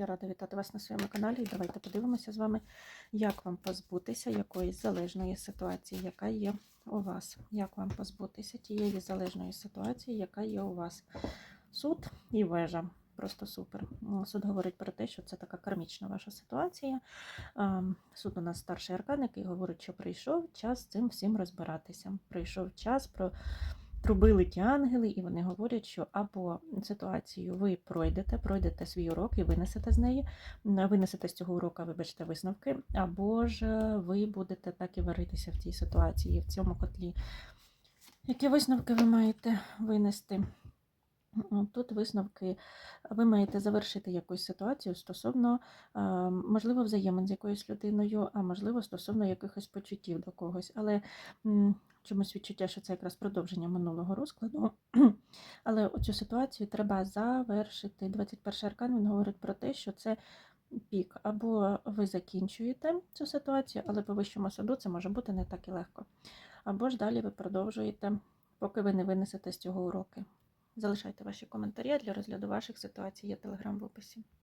Я рада вітати вас на своєму каналі. Давайте подивимося з вами, як вам позбутися якоїсь залежної ситуації, яка є у вас. Як вам позбутися тієї залежної ситуації, яка є у вас. Суд і вежа. Просто супер. Суд говорить про те, що це така кармічна ваша ситуація. Суд у нас старший аркан, який говорить, що прийшов час цим всім розбиратися. Прийшов час про трубили ті ангели, і вони говорять, що або ситуацію ви пройдете, пройдете свій урок і винесете з неї, винесете з цього урока, вибачте, висновки, або ж е, ви будете так і варитися в цій ситуації, в цьому котлі. Які висновки ви маєте винести? Тут висновки, ви маєте завершити якусь ситуацію стосовно, можливо, взаємин з якоюсь людиною, а можливо, стосовно якихось почуттів до когось. Але чомусь відчуття, що це якраз продовження минулого розкладу. Але оцю ситуацію треба завершити. 21 аркан він говорить про те, що це пік. Або ви закінчуєте цю ситуацію, але по вищому суду це може бути не так і легко. Або ж далі ви продовжуєте, поки ви не винесете з цього уроки. Залишайте ваші коментарі для розгляду ваших ситуацій. Є телеграм в описі.